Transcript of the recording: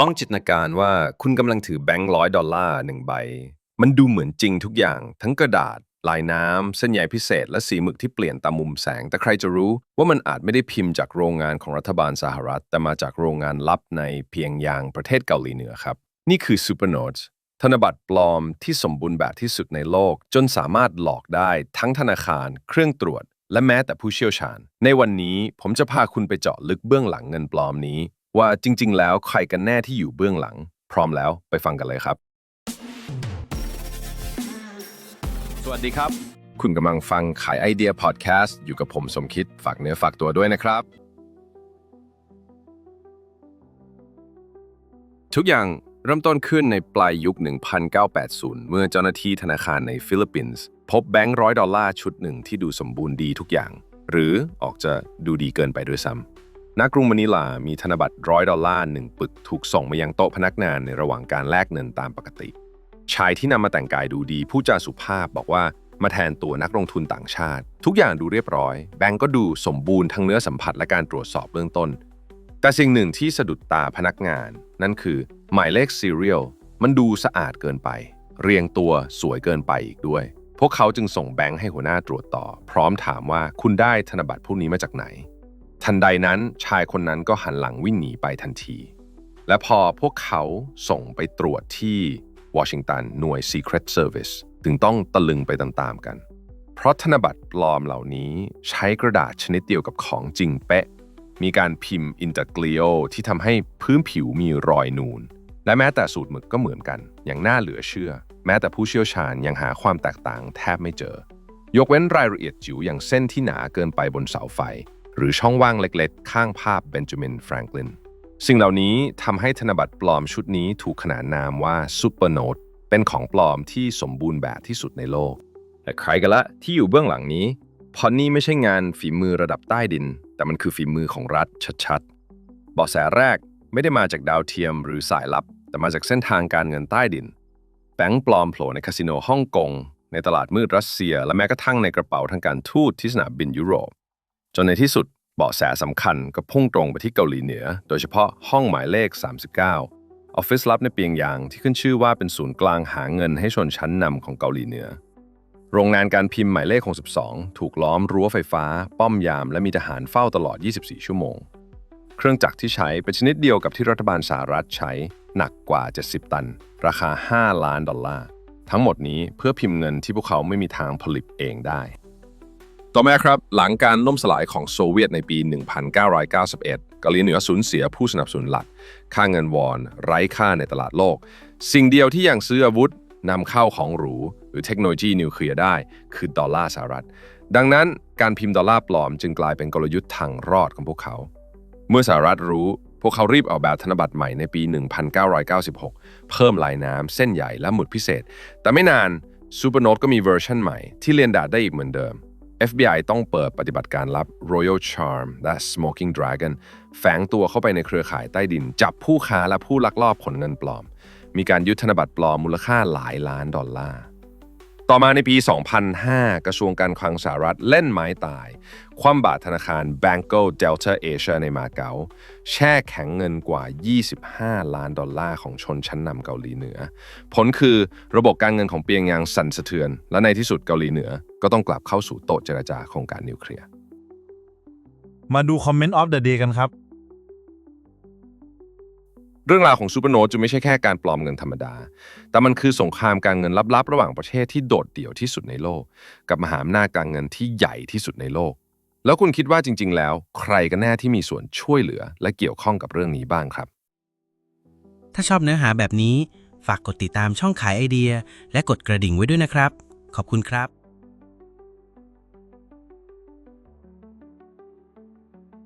ลองจินตนาการว่าคุณกำลังถือแบงค์ร้อยดอลลาร์หนึ่งใบ มันดูเหมือนจริงทุกอย่าง ทั้งกระดาษ ลายน้ำ เส้นใยพิเศษ และสีหมึกที่เปลี่ยนตามมุมแสง แต่ใครจะรู้ว่ามันอาจไม่ได้พิมพ์จากโรงงานของรัฐบาลสหรัฐ แต่มาจากโรงงานลับในเพียงยางประเทศเกาหลีเหนือครับ นี่คือ Supernotes ธนบัตรปลอมที่สมบูรณ์แบบที่สุดในโลก จนสามารถหลอกได้ทั้งธนาคาร เครื่องตรวจ และแม้แต่ผู้เชี่ยวชาญ ในวันนี้ผมจะพาคุณไปเจาะลึกเบื้องหลังเงินปลอมนี้ ว่าจริง ๆ แล้วใครกันแน่ที่อยู่เบื้องหลัง พร้อมแล้วไปฟังกันเลยครับ สวัสดีครับ คุณกำลังฟังขายไอเดียพอดแคสต์อยู่กับผมสมคิดฝากเนื้อฝากตัวด้วยนะครับ ทุกอย่างเริ่มต้นขึ้นในปลายยุค 1980 เมื่อเจ้าหน้าที่ธนาคารในฟิลิปปินส์พบแบงค์ร้อยดอลลาร์ชุดหนึ่งที่ดูสมบูรณ์ดีทุกอย่าง หรือออกจะดูดีเกินไปด้วยซ้ำ ณกรุงมะนิลามีธนบัตรร้อยดอลลาร์หนึ่งปึกถูกส่งมายังโต๊ะพนักงานในระหว่างการแลกเงินตามปกติ ชายที่นำมาแต่งกายดูดีผู้จาสุภาพบอกว่ามาแทนตัวนักลงทุนต่างชาติ ทุกอย่างดูเรียบร้อย แบงก์ก็ดูสมบูรณ์ทั้งเนื้อสัมผัสและการตรวจสอบเบื้องต้น แต่สิ่งหนึ่งที่สะดุดตาพนักงาน นั่นคือหมายเลขซีเรียลมันดูสะอาดเกินไป เรียงตัวสวยเกินไปอีกด้วย พวกเขาจึงส่งแบงค์ให้หัวหน้าตรวจต่อ พร้อมถามว่าคุณได้ธนบัตรพวกนี้มาจากไหน ทันใดนั้นชายคนนั้นก็หันหลังวิ่งหนีไปทันที และพอพวกเขาส่งไปตรวจที่วอชิงตันหน่วย Secret Service ถึงต้องตะลึงไปตามๆกัน เพราะธนบัตรปลอมเหล่านี้ใช้กระดาษชนิดเดียวกับของจริงเป๊ะ มีการพิมพ์อินเตอร์กลีโอที่ทำให้พื้นผิวมีรอยนูน และแม้แต่สูตรหมึกก็เหมือนกัน อย่างน่าเหลือเชื่อ แม้แต่ผู้เชี่ยวชาญยังหาความแตกต่างแทบไม่เจอ ยกเว้นรายละเอียดจิ๋วอย่างเส้นที่หนาเกินไปบนเสาไฟ หรือช่องว่างเล็กๆ ข้างภาพเบนจามินแฟรงคลินสิ่งเหล่านี้ทำให้ธนบัตรปลอมชุดนี้ถูกขนานนามว่าซูเปอร์โนตเป็นของปลอมที่สมบูรณ์แบบที่สุดในโลกและใครกันละที่อยู่เบื้องหลังนี้พรนี่ไม่ใช่งานฝีมือระดับใต้ดิน แต่มันคือฝีมือของรัฐชัดๆเบาะแสแรกไม่ได้มาจากดาวเทียมหรือสายลับ แต่มาจากเส้นทางการเงินใต้ดิน แบงก์ปลอมโผล่ในคาสิโนฮ่องกง ในตลาดมืดรัสเซีย และแม้กระทั่งในกระเป๋าทางการทูตที่สนามบินยุโรป จนในที่สุดเบาะแสสำคัญก็พุ่งตรงไปที่เกาหลีเหนือ โดยเฉพาะห้องหมายเลข 39 ออฟฟิศลับในเปียงยางที่ขึ้นชื่อว่าเป็นศูนย์กลางหาเงินให้ชนชั้นนำของเกาหลีเหนือ โรงงานการพิมพ์หมายเลข 62 ถูกล้อมรั้วไฟฟ้า ป้อมยาม และมีทหารเฝ้าตลอด 24 ชั่วโมง เครื่องจักรที่ใช้เป็นชนิดเดียวกับที่รัฐบาลสหรัฐใช้ หนักกว่า 70 ตัน ราคา 5 ล้านดอลลาร์ ทั้งหมดนี้เพื่อพิมพ์เงินที่พวกเขาไม่มีทางผลิตเองได้ ต่อมาครับหลังการล่มสลายของโซเวียตในปี 1991 เกาหลีเหนือสูญเสียผู้สนับสนุนหลัก ค่าเงินวอน ไร้ค่าในตลาดโลก สิ่งเดียวที่ยังซื้ออาวุธนำเข้าของหรู หรือเทคโนโลยีนิวเคลียร์ได้ คือดอลลาร์สหรัฐ ดังนั้นการพิมพ์ดอลลาร์ปลอมจึงกลายเป็นกลยุทธ์ทางรอดของพวกเขา เมื่อสหรัฐรู้ พวกเขารีบออกแบบธนบัตรใหม่ในปี 1996 เพิ่มลายน้ำเส้นใหญ่และหมุดพิเศษ แต่ไม่นานซูเปอร์โนตก็มีเวอร์ชันใหม่ที่เรียนแบบได้อีกเหมือนเดิม FBI ต้องเปิดปฏิบัติการลับ Royal Charm และ Smoking Dragon แฝงตัวเข้าไปในเครือข่ายใต้ดิน จับผู้ค้าและผู้ลักลอบขนเงินปลอม มีการยึดธนบัตรปลอมมูลค่าหลายล้านดอลลาร์ ต่อมาในปี 2005 กระทรวงการคลังสหรัฐเล่นไม้ตาย คว่ำบาตรธนาคาร Banco Delta Asia ในมาเก๊าแช่แข็งเงินกว่า 25 ล้านดอลลาร์ของชนชั้นนำเกาหลีเหนือ ผลคือระบบการเงินของเปียงยางสั่นสะเทือน และในที่สุดเกาหลีเหนือ ก็ต้องกลับเข้าสู่โต๊ะเจรจาโครงการนิวเคลียร์ มาดูคอมเมนต์ออฟเดอะเดย์กันครับ เรื่องราวของซูเปอร์โนจะไม่ใช่แค่การปลอมเงินธรรมดา แต่มันคือสงครามการเงินลับๆ ระหว่างประเทศที่โดดเดี่ยวที่สุดในโลก กับมหาอำนาจการเงินที่ใหญ่ที่สุดในโลก แล้วคุณคิดว่าจริง ๆ แล้ว ใครกันแน่ที่มีส่วนช่วยเหลือ และเกี่ยวข้องกับเรื่องนี้บ้างครับ ถ้าชอบเนื้อหาแบบนี้ ฝากกดติดตามช่องขายไอเดีย และกดกระดิ่งไว้ด้วยนะครับ ขอบคุณครับ